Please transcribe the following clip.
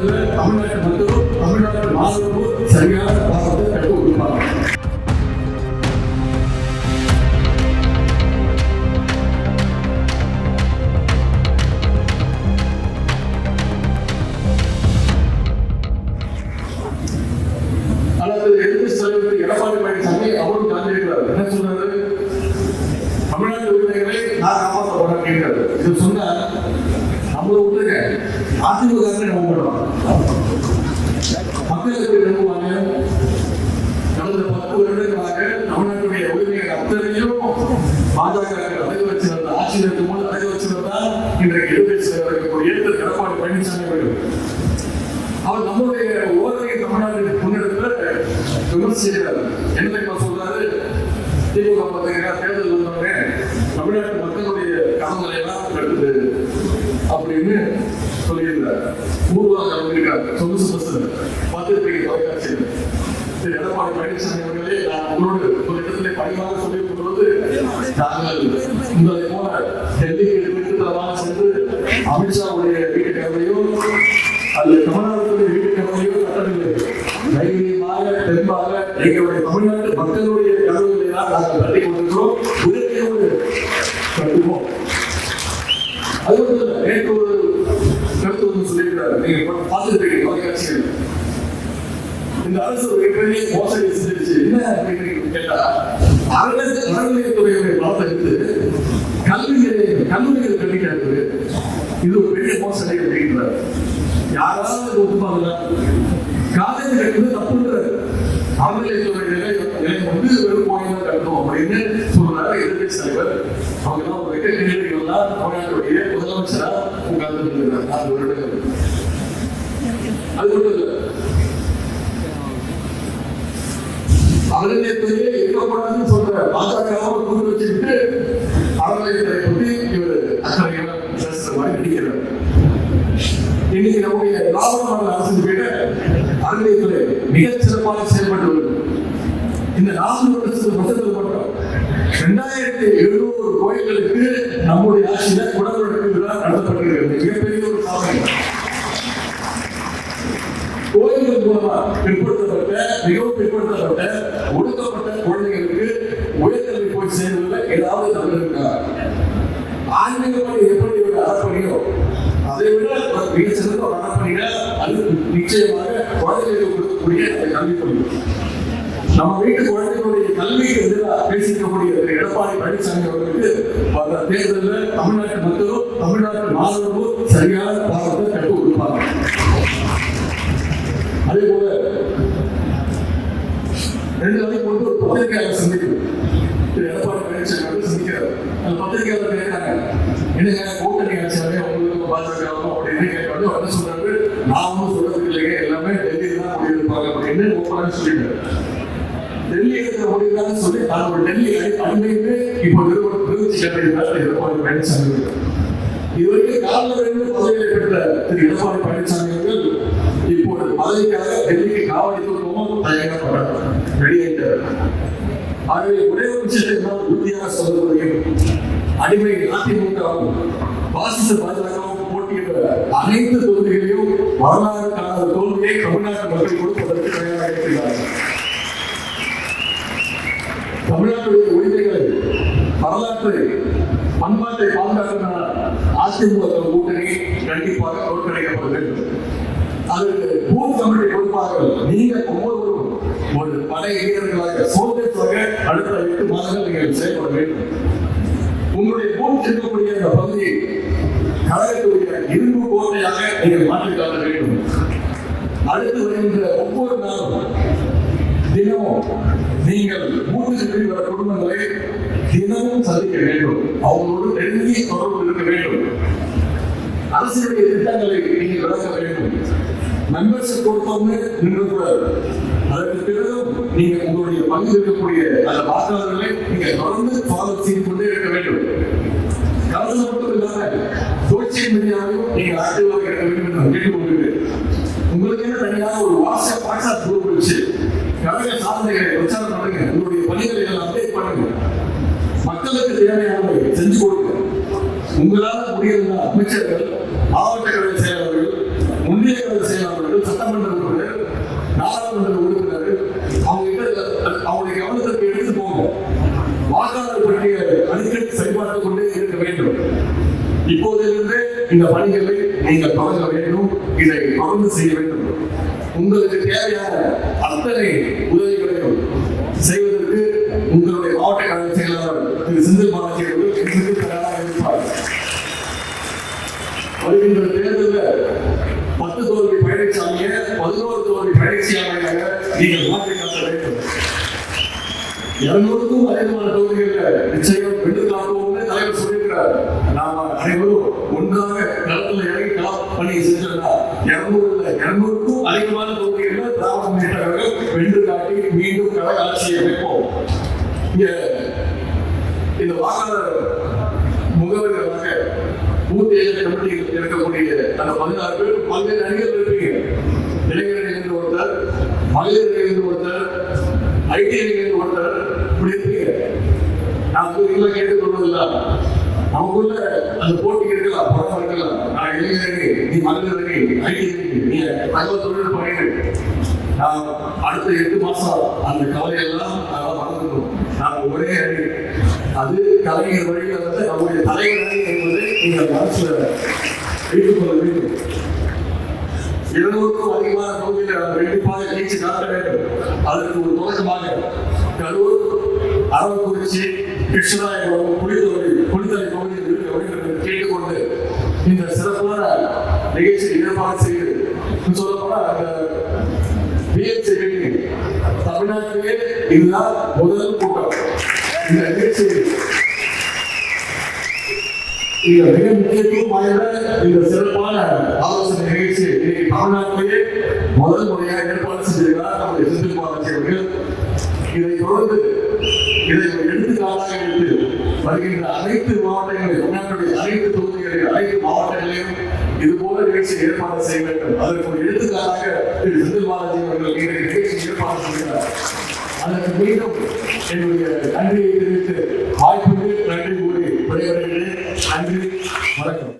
தேர்தலில் தமிழ்நாட்டு மக்களும் தமிழ்நாட்டு மாணவர்களும் சரியான பாடத்தை கற்றுக் கொடுப்பாங்க அவர் நம்முடைய ஓரவை தமிழ்நாட்டின் முன்னெடுப்புல விமர்சிக்கிறார் என்ன தெரியுமா சொல்றாரு? திமுக பார்த்தீங்கன்னா தேர்தல் வந்தோடனே தமிழ்நாட்டு மக்களுடைய கனவுகளை எல்லாம் கட்டுது அப்படின்னு சொல்லியிருந்தார். ஊர்வலம் கலந்துருக்கார் சொகுசு பஸ் பத்திரிகை தொலைக்காட்சியில். திரு எடப்பாடி பழனிசாமி அவர்களே நான் உங்களோடு ஒரு இடத்துல பணிவாக சொல்லி கொள்வது நாங்கள் உங்களை போல டெல்லிக்கு விட்டுத்தரமாக சென்று அமித்ஷாவுடைய வீட்டு கதவையும் அல்லது தமிழ்நாட்டுடைய வீட்டு கதவையும் கட்டவில்லை தைரியமாக தெம்பாக எங்களுடைய தமிழ்நாட்டு மக்களுடைய கதவுகளை தான் நாங்கள் கட்டி கொண்டிருக்கிறோம் உதவியோடு கட்டுவோம் அது மட்டும் இல்லை நேற்று ஒரு கருத்து வந்து சொல்லியிருக்கிறார் நீங்க பார்த்துருக்கீங்க தொலைக்காட்சியில் இந்த அரசு ஒரு மிகப்பெரிய மோசடி செஞ்சிருச்சு. என்ன அப்படின்னு கேட்டா அறநிலை அறநிலையத்துறையுடைய பணத்தை எடுத்து கல்வி கல்லூரிகள் கட்டிக்கிறது இது ஒரு பெரிய மோசடி அப்படின்றார் யாராவது ஒத்துப்பாங்களா காலேஜ் கட்டுறது தப்புன்றாரு அறநிலையத்துறை நிலையம் நிலையம் வந்து வெறும் கோயில் கட்டணும் அப்படின்னு சொல்றாரு எதிர்கட்சி தலைவர். அவங்க எல்லாம் ஒரு வெட்ட தமிழ்நாட்டுடைய முதலமைச்சரா உட்கார்ந்து இருக்கிறார் வருடங்கள் அது இல்லை இருக்கக்கூடாதுன்னு சொல்ற பாஜகவை கொண்டு வச்சுக்கிட்டு அறநிலையத்தை பற்றி இவர் அக்கறையாக பேசுற மாதிரி நடிக்கிறார் இன்னைக்கு நம்முடைய லாபமான அரசு விட அறநிலையத்துறை மிகச் சிறப்பாக செயல்பட்டு வருது இந்த நான்கு வருஷத்துக்கு மொத்தத்தில் மட்டும் ரெண்டாயிரத்தி எழுநூறு கோயில்களுக்கு நம்முடைய ஆட்சியில குடமுழக்கு விழா மிகப்பெரிய ஒரு சாதனை கோயில்கள் மூலமா பிற்படுத்தப்பட்ட மிகவும் பிற்படுத்தப்பட்ட ஒடுக்கப்பட்ட குழந்தைகளுக்கு உயர்கல்வி போய் சேர்வதில் ஏதாவது தவறு இருக்கா ஆன்மீகப்படி எப்படி ஒரு அறப்பணியோ அதை விட ஒரு மிக சிறந்த ஒரு அறப்பணியில அது நிச்சயமாக குழந்தைகளுக்கு கொடுக்கக்கூடிய அந்த கல்வி பணி நம்ம வீட்டு குழந்தைகளுடைய கல்விக்கு எதிராக பேசிக்கக்கூடிய எடப்பாடி பழனிசாமி அவர்களுக்கு பல தேர்தலில் தமிழ்நாட்டு மக்களும் தமிழ்நாட்டு மாணவர்களும் சரியான ரெண்டு நாளைக்கு கொண்டு ஒரு பத்திரிகையாளர் சந்திப்பு. எடப்பாடி பழனிசாமி அவர்கள் சந்திக்கிறார். அந்த பத்திரிகையாளர் கேட்டாங்க என்னங்க? கூட்டணி ஆட்சியாலே உங்களுக்கு பாஜகவும் அப்படின்னு கேட்கறது என்ன சொல்றாரு நான் ஒன்றும் சொல்றது இல்லைங்க. எல்லாமே டெல்லியில் தான் முடிவெடுப்பாங்க அப்படின்னு ஓப்பனாக சொல்லிட்டாரு. டெல்லி முடிவுதான் சொல்லி நான் டெல்லி அடிமையுமே இப்போ நிறுவனம் நிறுவனம் எடப்பாடி பழனிசாமி. இதுவரைக்கும் பெற்ற திரு எடப்பாடி பழனிசாமி அவர்கள் டெல்லிக்கு ஆகவே ஒரே ஒரு விஷயத்தை என்னால் உறுதியாக சொல்ல முடியும். அடிமை அதிமுகவும் பாசிச பாஜகவும் போட்டியிட்ட அனைத்து தொகுதிகளையும் வரலாறு காணாத தோல்வியை தமிழ்நாட்டு மக்கள் கொடுப்பதற்கு தயாராக இருக்கிறார்கள். தமிழ்நாட்டுடைய உரிமைகளை வரலாற்றை பண்பாட்டை பாதுகாக்கின்ற அதிமுக கூட்டணி கண்டிப்பாக தோற்கடிக்கப்பட வேண்டும் அதற்கு பூத் கமிட்டி பொறுப்பாக நீங்க ஒவ்வொருவரும் ஒரு படை வீரர்களாக சோல்ஜர்ஸாக அடுத்த எட்டு மாதங்கள் நீங்கள் செயல்பட வேண்டும். உங்களுடைய பூத் இருக்கக்கூடிய அந்த பகுதியை கழகத்துடைய இரும்பு கோட்டையாக நீங்கள் மாற்றிக் காட்ட வேண்டும். அடுத்து வருகின்ற ஒவ்வொரு நாளும் தினமும் நீங்கள் மூன்று வர குடும்பங்களை தினமும் சந்திக்க வேண்டும். அவங்களோடு நெருங்கிய தொடர்பு இருக்க வேண்டும். அரசுடைய திட்டங்களை நீங்கள் விளக்க வேண்டும். மெம்பர்ஷிப் கொடுத்தவங்க நின்றக்கூடாது. அதற்கு பிறகு நீங்க உங்களுடைய பங்கு இருக்கக்கூடிய அந்த வாக்காளர்களை நீங்க தொடர்ந்து ஃபாலோ செய்து கொண்டே இருக்க வேண்டும். கலந்து மட்டும் இல்லாம சோசியல் மீடியாவையும் நீங்க ஆக்டிவாக இருக்க வேண்டும் என்று நான் கேட்டுக்கொள்கிறேன். உங்களுக்கு என்ன தனியாக ஒரு வாட்ஸ்அப் வாட்ஸ்அப் குரூப் வச்சு கழக சாதனைகளை பிரச்சாரம் பண்ணுங்க. உங்களுடைய பணிகளை எல்லாம் அப்டேட் பண்ணுங்க. மக்களுக்கு தேவையானதை செஞ்சு கொடுங்க. உங்களால் முடியல அமைச்சர்கள் மாவட்ட கழக செயலாளர்கள் முன்னே ஒன்றிய கழக செயலாளர்கள் சட்டமன்ற உறுப்பினர் நாடாளுமன்ற உறுப்பினர் அவங்க கிட்ட அவங்களுடைய கவனத்திற்கு எடுத்து போங்க வாக்காளர் பட்டியலை அடிக்கடி சரிபார்த்துக் கொண்டே இருக்க வேண்டும் இப்போதிலிருந்து இந்த பணிகளை நீங்கள் தொடங்க வேண்டும் இதை தொடர்ந்து செய்ய வேண்டும். உங்களுக்கு தேவையான அத்தனை உதவிகளையும் செய்வதற்கு உங்களுடைய மாவட்ட கழக செயலாளர் திரு செந்தில் பாலாஜி அவர்கள் எங்களுக்கு தயாராக இருப்பார். வருகின்ற தேர்தலில் பத்து தோல்வி பழனிசாமியை பதினோரு தோல்வி பழனிசாமியாக நீங்கள் மாற்றி காட்ட வேண்டும். இருநூறுக்கும் அதிகமான தொகுதிகளில் நிச்சயம் வென்று நாம அனைவரும் ஒன்றாக களத்தில் இறங்கி களம் பணி செஞ்சோம்னா இருநூறுல இருநூறுக்கும் அதிகமான தொகுதிகளில் திராவிட முன்னேற்ற வென்று காட்டி மீண்டும் கழக ஆட்சியை அமைப்போம். இந்த வாக்காளர் முகவர்களாக பூத் ஏஜென்ட் கமிட்டியில் இருக்கக்கூடிய அந்த பதினாறு பேர் பல்வேறு அணிகள் இருப்பீங்க. இளைஞர்கள் என்று ஒருத்தர் மகளிர் என்று ஒருத்தர் ஐடி என்று ஒருத்தர் இப்படி இருப்பீங்க. நான் இல்லை கேட்டுக் அந்த போட்டி இருக்கலாம் படம் இருக்கலாம் நான் இளைஞரணி நீ மகளிரணி ஐடி நீ தகவல் தொழில் அணி நான் அடுத்த எட்டு மாசம் அந்த கவலையெல்லாம் அதெல்லாம் மறந்துடும் நாம் ஒரே அடி அது கலைஞர் வழியில் வந்து நம்முடைய தலைவர் என்பது நீங்கள் மனசுல வைத்துக்கொள்ள வேண்டும். இருநூறுக்கும் அதிகமான தொகுதியில் கண்டிப்பாக ஜெயிச்சு காட்ட வேண்டும். அதற்கு ஒரு தொடக்கமாக கரூர் அரவக்குறிச்சி கிருஷ்ணராயபுரம் புலித்தொகுதி புலித்தலை தொகுதியில் இருக்க வேண்டும் என்று கேட்டுக்கொண்டு இந்த சிறப்பான நிகழ்ச்சியை ஏற்பாடு செய்து சொல்லப்போனா அந்த பிஎம்சி மீட்டிங் தமிழ்நாட்டிலே இதுதான் முதல் கூட்டம். இந்த நிகழ்ச்சி இந்த மிக முக்கியத்துவம் வாய்ந்த இந்த சிறப்பான ஆலோசனை நிகழ்ச்சி இன்னைக்கு தமிழ்நாட்டிலேயே முதல் முறையாக ஏற்பாடு செய்திருக்கிறார் நம்முடைய செந்தில் பாலாஜி அவர்கள். இதை தொடர்ந்து வருகின்ற அனைத்து மாவட்டங்களிலும் தமிழ்நாட்டுடைய அனைத்து தொகுதிகளிலும் அனைத்து மாவட்டங்களிலும் இது போல நிகழ்ச்சி ஏற்பாடு செய்ய வேண்டும். அதற்கு ஒரு எடுத்துக்காட்டாக திரு செந்தில் பாலாஜி அவர்கள் இன்றைய நிகழ்ச்சி ஏற்பாடு செய்கிறார் அதற்கு மீண்டும் என்னுடைய நன்றியை தெரிவித்து வாய்ப்புக்கு நன்றி கூறி விடைபெறுகிறேன். நன்றி வணக்கம்.